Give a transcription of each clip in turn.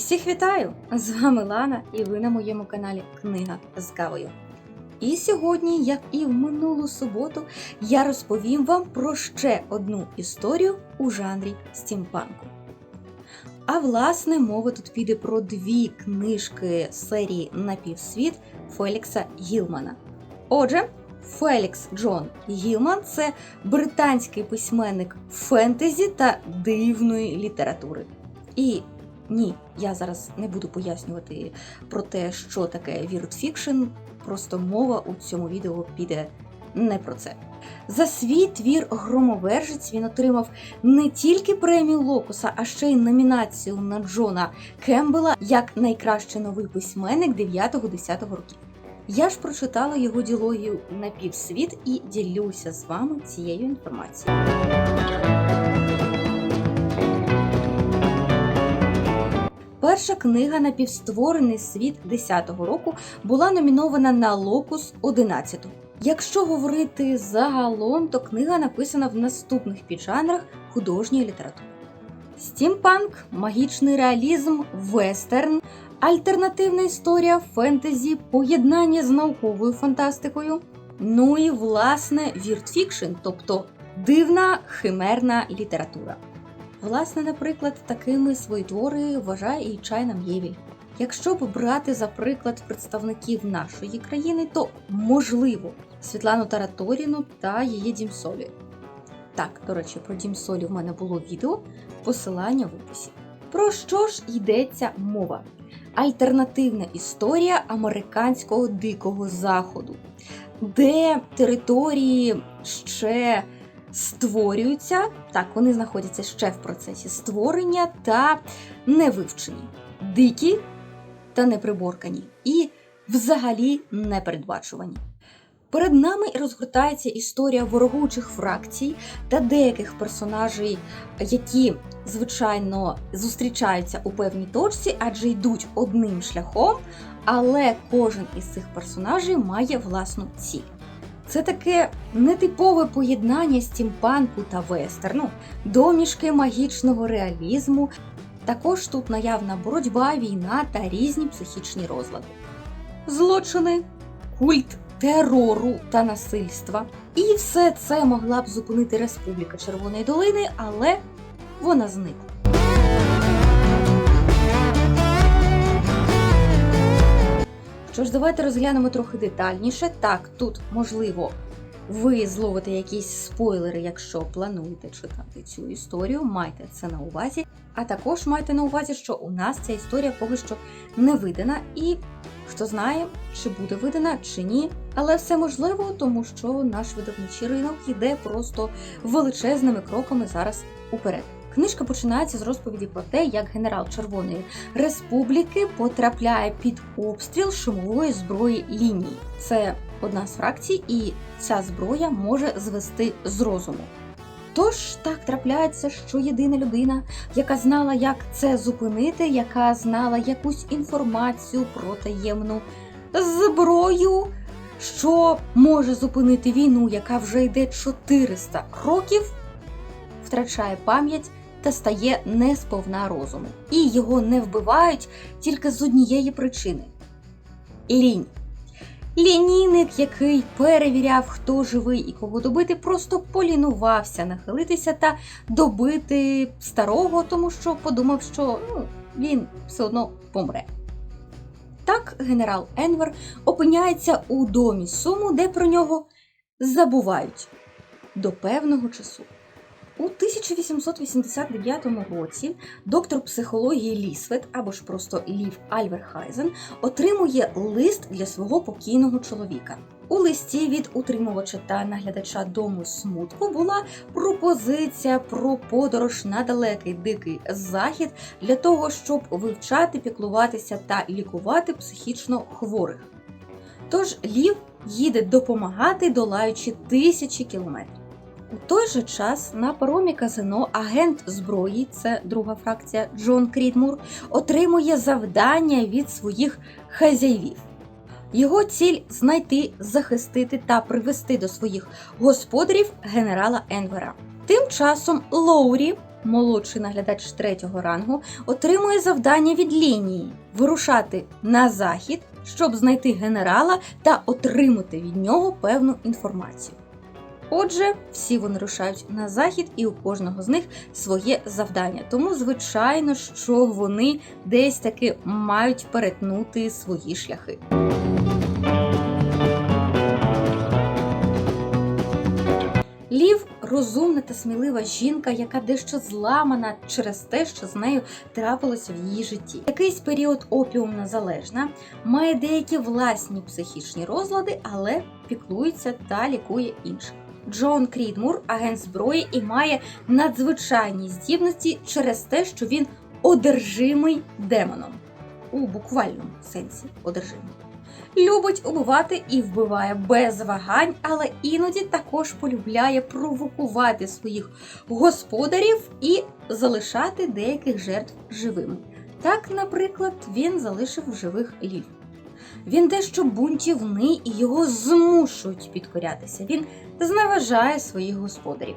Усіх вітаю! З вами Лана, і ви на моєму каналі Книга з кавою. І сьогодні, як і в минулу суботу, я розповім вам про ще одну історію у жанрі стімпанку. А власне, мова тут піде про дві книжки серії Напівсвіт Фелікса Гілмана. Отже, Фелікс Джон Гілман це британський письменник фентезі та дивної літератури. І ні, я зараз не буду пояснювати про те, що таке вірт фікшн, просто мова у цьому відео піде не про це. За свій твір Громовержець він отримав не тільки премію Локуса, а ще й номінацію на Джона Кембела як найкращий новий письменник 9-10 років. Я ж прочитала його ділогію Напівсвіт і ділюся з вами цією інформацією. Перша книга Напівстворений світ 10-го року була номінована на Локус 11. Якщо говорити загалом, то книга написана в наступних піджанрах художньої літератури: стімпанк, магічний реалізм, вестерн, альтернативна історія, фентезі, поєднання з науковою фантастикою. Ну і власне віртфікшн, тобто дивна химерна література. Власне, наприклад, такими свої твори вважає і Чайна М'євіль. Якщо б брати за приклад представників нашої країни, то можливо Світлану Тараторіну та її Дім Солі. Так, до речі, про Дім Солі в мене було відео, посилання в описі. Про що ж йдеться мова? Альтернативна історія американського дикого заходу, де території ще створюються, так, вони знаходяться ще в процесі створення та не вивчені, дикі та неприборкані, і взагалі непередбачувані. Перед нами розгортається історія ворогучих фракцій та деяких персонажей, які, звичайно, зустрічаються у певній точці, адже йдуть одним шляхом, але кожен із цих персонажей має власну ціль. Це таке нетипове поєднання стімпанку та вестерну, домішки магічного реалізму. Також тут наявна боротьба, війна та різні психічні розлади. Злочини, культ терору та насильства. І все це могла б зупинити Республіка Червоної долини, але вона зникла. Що ж, давайте розглянемо трохи детальніше. Так, тут можливо ви зловите якісь спойлери, якщо плануєте читати цю історію, майте це на увазі. А також майте на увазі, що у нас ця історія поки що не видана, і хто знає, чи буде видана, чи ні. Але все можливо, тому що наш видавничий ринок йде просто величезними кроками зараз уперед. Книжка починається з розповіді про те, як генерал Червоної Республіки потрапляє під обстріл шумової зброї лінії. Це одна з фракцій, і ця зброя може звести з розуму. Тож так трапляється, що єдина людина, яка знала, як це зупинити, яка знала якусь інформацію про таємну зброю, що може зупинити війну, яка вже йде 400 років, втрачає пам'ять та стає не сповна розуму. І його не вбивають тільки з однієї причини лінь. Лінійник, який перевіряв, хто живий і кого добити, просто полінувався нахилитися та добити старого, тому що подумав, що ну, він все одно помре. Так генерал Енвер опиняється у домі Суму, де про нього забувають до певного часу. У 1889 році доктор психології Лісвет, або ж просто Лів Альверхайзен, отримує лист для свого покійного чоловіка. У листі від утримувача та наглядача дому смутку була пропозиція про подорож на далекий дикий захід для того, щоб вивчати, піклуватися та лікувати психічно хворих. Тож Лів їде допомагати, долаючи тисячі кілометрів. У той же час на паромі казино агент зброї, це друга фракція Джон Крідмур, отримує завдання від своїх хазяївів. Його ціль знайти, захистити та привести до своїх господарів генерала Енвера. Тим часом Лоурі, молодший наглядач третього рангу, отримує завдання від лінії вирушати на захід, щоб знайти генерала та отримати від нього певну інформацію. Отже, всі вони рушають на захід, і у кожного з них своє завдання. Тому, звичайно, що вони десь таки мають перетнути свої шляхи. Лів розумна та смілива жінка, яка дещо зламана через те, що з нею трапилося в її житті. Якийсь період опіумна залежна, має деякі власні психічні розлади, але піклується та лікує інших. Джон Крідмур, агент зброї, і має надзвичайні здібності через те, що він одержимий демоном у буквальному сенсі одержимий. Любить убивати і вбиває без вагань, але іноді також полюбляє провокувати своїх господарів і залишати деяких жертв живими. Так, наприклад, він залишив живих лів. Він дещо бунтівний і його змушують підкорятися. Він зневажає своїх господарів.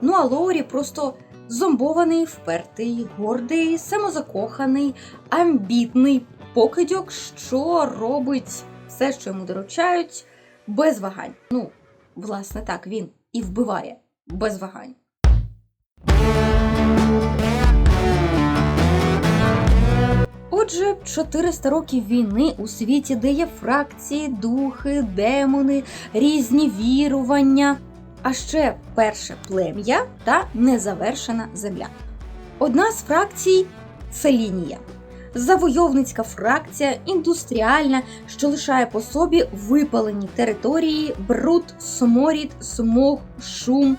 Ну а Лоурі просто зомбований, впертий, гордий, самозакоханий, амбітний покидьок, що робить все, що йому доручають, без вагань. Ну, власне, так, він і вбиває без вагань. Отже, 400 років війни у світі, де є фракції, духи, демони, різні вірування, а ще перше плем'я та незавершена земля. Одна з фракцій це лінія. Завойовницька фракція, індустріальна, що лишає по собі випалені території, бруд, сморід, смог, шум.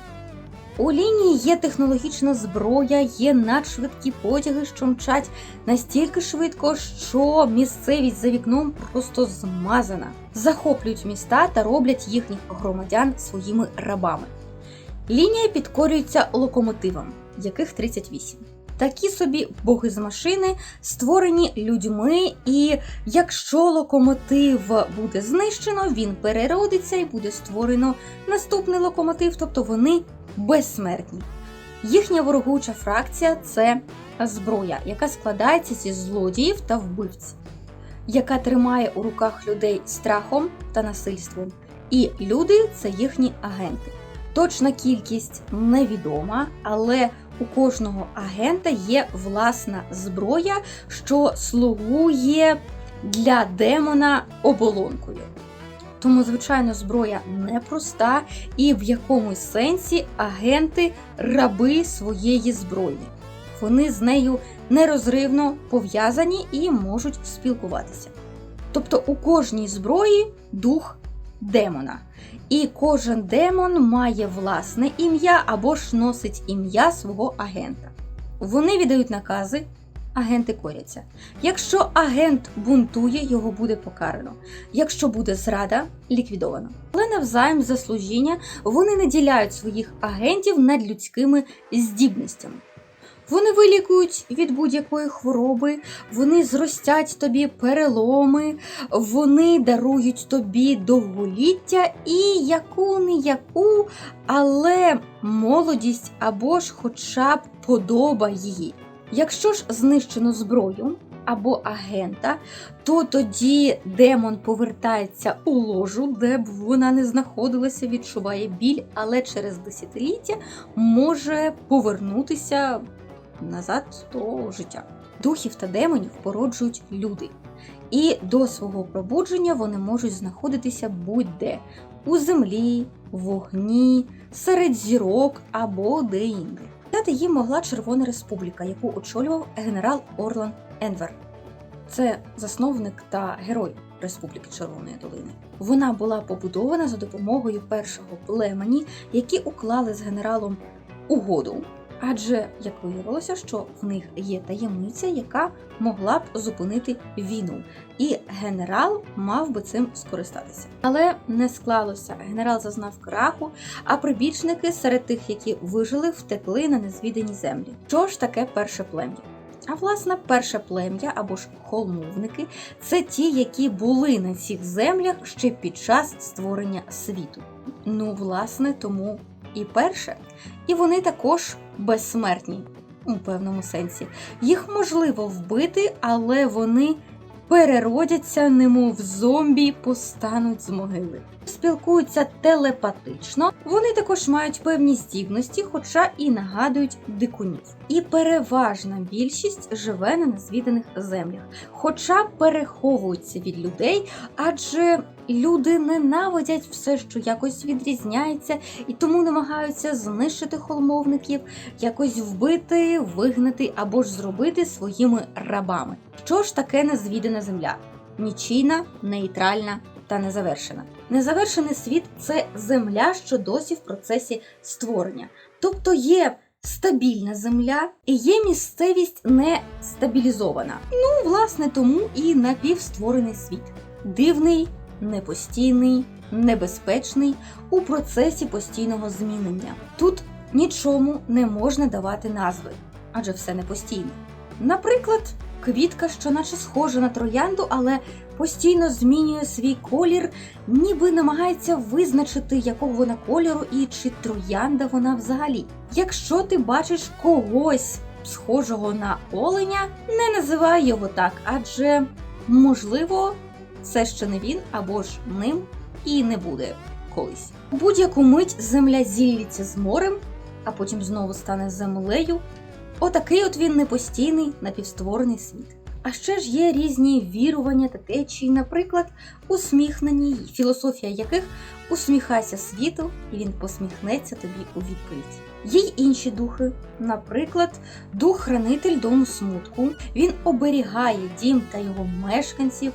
У лінії є технологічна зброя, є надшвидкі потяги, що мчать настільки швидко, що місцевість за вікном просто змазана, захоплюють міста та роблять їхніх громадян своїми рабами. Лінія підкорюється локомотивам, яких 38. Такі собі боги з машини створені людьми, і якщо локомотив буде знищено, він переродиться і буде створено наступний локомотив, тобто вони безсмертні. Їхня ворогуча фракція це зброя, яка складається зі злодіїв та вбивців, яка тримає у руках людей страхом та насильством. І люди це їхні агенти. Точна кількість невідома, але у кожного агента є власна зброя, що слугує для демона оболонкою. Тому, звичайно, зброя непроста, і в якомусь сенсі агенти раби своєї зброї. Вони з нею нерозривно пов'язані і можуть спілкуватися. Тобто у кожній зброї дух демона. І кожен демон має власне ім'я або ж носить ім'я свого агента. Вони віддають накази, агенти коряться. Якщо агент бунтує, його буде покарано. Якщо буде зрада, ліквідовано. Але навзаєм за служіння вони наділяють своїх агентів надлюдськими здібностями. Вони вилікують від будь-якої хвороби, вони зростять тобі переломи, вони дарують тобі довголіття і яку не яку, але молодість або ж хоча б подоба її. Якщо ж знищено зброю або агента, то тоді демон повертається у ложу, де б вона не знаходилася, відчуває біль, але через десятиліття може повернутися назад до життя. Духів та демонів породжують люди, і до свого пробудження вони можуть знаходитися будь-де у землі, вогні, серед зірок або де-інде. Дати їм могла Червона Республіка, яку очолював генерал Орлан Енвер. Це засновник та герой Республіки Червоної долини. Вона була побудована за допомогою першого племені, які уклали з генералом угоду. Адже як виявилося, що в них є таємниця, яка могла б зупинити війну, і генерал мав би цим скористатися. Але не склалося. Генерал зазнав краху, а прибічники серед тих, які вижили, втекли на незвідані землі. Що ж таке перше плем'я? А власне, перше плем'я або ж холмовники це ті, які були на цих землях ще під час створення світу. Ну, власне, тому і перше. І вони також безсмертні. у певному сенсі. Їх можливо вбити, але вони переродяться, немов зомбі, постануть з могили. Спілкуються телепатично, вони також мають певні здібності, хоча і нагадують дикунів. І переважна більшість живе на незвіданих землях, хоча переховуються від людей, адже люди ненавидять все, що якось відрізняється, і тому намагаються знищити холмовників, якось вбити, вигнати або ж зробити своїми рабами. Що ж таке незвідана земля? Нічийна, нейтральна та незавершена. Незавершений світ це земля, що досі в процесі створення. Тобто є стабільна земля і є місцевість не стабілізована. Ну, власне, тому і напівстворений світ. Дивний, непостійний, небезпечний у процесі постійного змінення. Тут нічому не можна давати назви, адже все непостійне. Наприклад, квітка, що наче схожа на троянду, але постійно змінює свій колір, ніби намагається визначити, якого вона кольору і чи троянда вона взагалі. Якщо ти бачиш когось схожого на оленя, не називай його так, адже можливо це ще не він або ж ним і не буде колись. У будь-яку мить земля зіллється з морем, а потім знову стане землею. Отакий от він непостійний напівстворений світ. А ще ж є різні вірування та течії, наприклад, усміхнені, філософія яких усміхайся світу, і він посміхнеться тобі у відповідь. Є й інші духи, наприклад, дух-хранитель дому смутку. Він оберігає дім та його мешканців,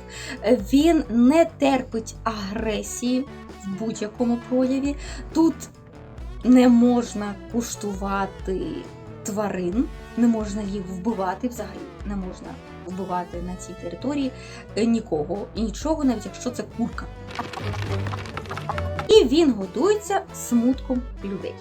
він не терпить агресії в будь-якому прояві. Тут не можна куштувати тварин, не можна їх вбивати взагалі, не можна вбивати на цій території е, нікого і нічого, навіть якщо це курка. І він годується смутком людей.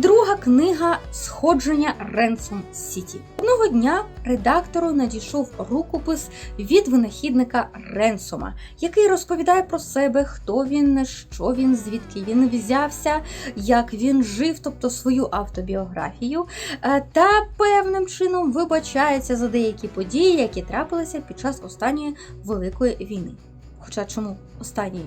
Друга книга Сходження Ренсом Сіті. Одного дня редактору надійшов рукопис від винахідника Ренсома, який розповідає про себе, хто він, що він, звідки він взявся, як він жив, тобто свою автобіографію, е, та певним чином вибачається за деякі події, які трапилися під час останньої великої війни. Хоча чому останньої?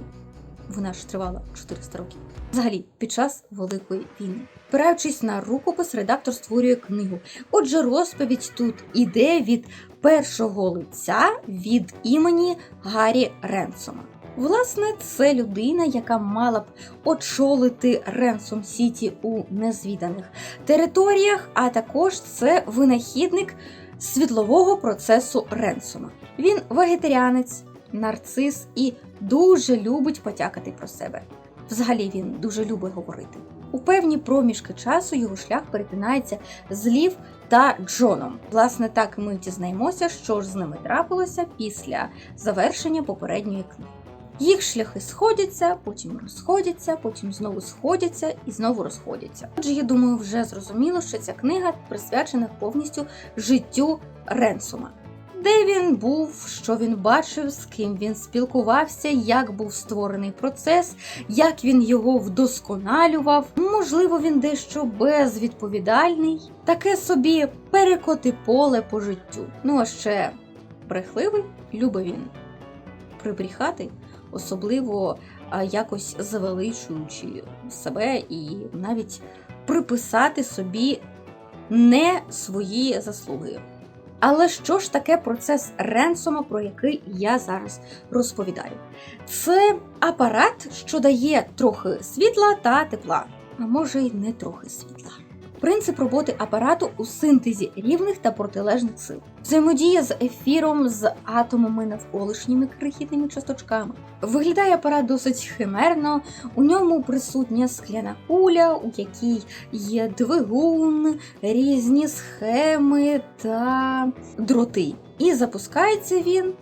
Вона ж тривала 400 років. Взагалі, під час Великої війни. Спираючись на рукопис, редактор створює книгу. Отже, розповідь тут іде від першого лиця від імені Гаррі Ренсома. Власне, це людина, яка мала б очолити Ренсом Сіті у незвіданих територіях, а також це винахідник світлового процесу Ренсома. Він вегетаріанець, нарцис і дуже любить потякати про себе. Взагалі він дуже любить говорити. У певні проміжки часу його шлях перетинається з Лів та Джоном. Власне, так ми дізнаємося, що ж з ними трапилося після завершення попередньої книги. Їх шляхи сходяться, потім розходяться, потім знову сходяться і знову розходяться. Отже, я думаю, вже зрозуміло, що ця книга присвячена повністю життю Ренсома. Де він був, що він бачив, з ким він спілкувався, як був створений процес, як він його вдосконалював. Можливо, він дещо безвідповідальний, таке собі перекоти поле по життю. Ну а ще брехливий, любив він прибріхати, особливо якось завеличуючи себе і навіть приписати собі не свої заслуги. Але що ж таке процес Ренсома, про який я зараз розповідаю? Це апарат, що дає трохи світла та тепла, а може й не трохи світла. Принцип роботи апарату у синтезі рівних та протилежних сил. Взаємодія з ефіром, з атомами навколишніми крихітними часточками. Виглядає апарат досить химерно, у ньому присутня скляна куля, у якій є двигун, різні схеми та дроти. І запускається він,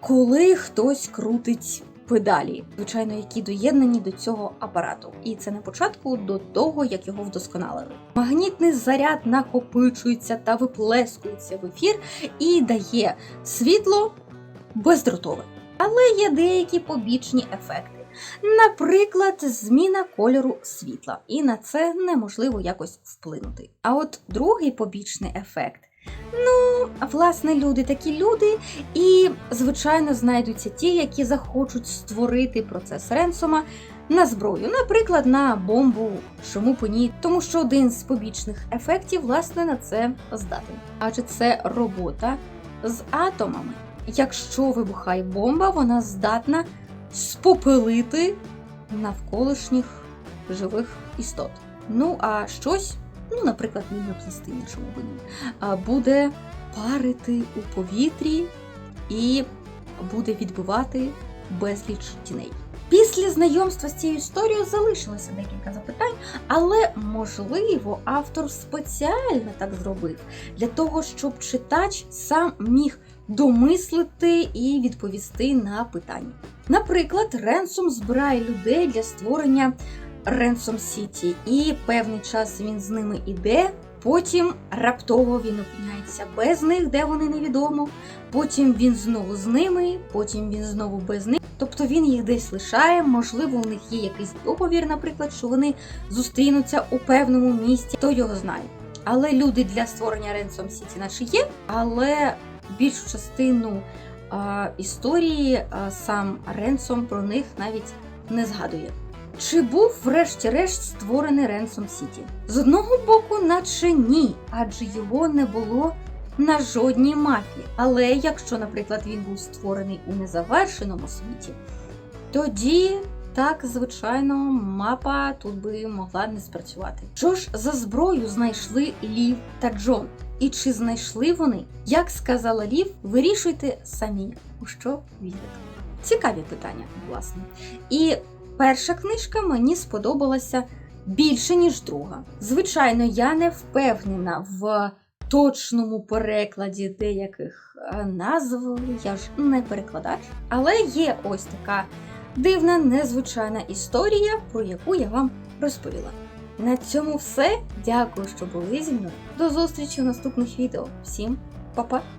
коли хтось крутить педалі, звичайно, які доєднані до цього апарату. І це на початку до того, як його вдосконалили. Магнітний заряд накопичується та виплескується в ефір і дає світло бездротове. Але є деякі побічні ефекти. Наприклад, зміна кольору світла, і на це неможливо якось вплинути. А от другий побічний ефект. Ну, власне, люди такі люди, і, звичайно, знайдуться ті, які захочуть створити процес Ренсома на зброю, наприклад, на бомбу, чому по ні, тому що один з побічних ефектів, власне, на це здатен. Адже це робота з атомами. Якщо вибухає бомба, вона здатна спопелити навколишніх живих істот. Ну а щось, ну, наприклад, мінопластини, чому б ні, буде парити у повітрі і буде відбивати безліч тіней. Після знайомства з цією історією залишилося декілька запитань, але можливо автор спеціально так зробив для того, щоб читач сам міг домислити і відповісти на питання. Наприклад, Ренсом збирає людей для створення Ренсом Сіті, і певний час він з ними іде. Потім раптово він опиняється без них, де вони невідомо. Потім він знову з ними, потім він знову без них. Тобто він їх десь лишає. Можливо, у них є якийсь договір, наприклад, що вони зустрінуться у певному місці, хто його знає. Але люди для створення Ренсом Сіті наче є, але більшу частину а, історії а, сам Ренсом про них навіть не згадує. Чи був врешті-решт створений Ренсом Сіті? З одного боку, наче ні, адже його не було на жодній мапі. Але якщо, наприклад, він був створений у незавершеному світі, тоді так, звичайно, мапа тут би могла не спрацювати. Що ж за зброю знайшли Лів та Джон? І чи знайшли вони? Як сказала Лів, вирішуйте самі, у що вірити. Цікаві питання, власне. І перша книжка мені сподобалася більше, ніж друга. Звичайно, я не впевнена в точному перекладі деяких е, назв, я ж не перекладач. Але є ось така дивна, незвичайна історія, про яку я вам розповіла. На цьому все. Дякую, що були зі мною. До зустрічі в наступних відео. Всім па-па!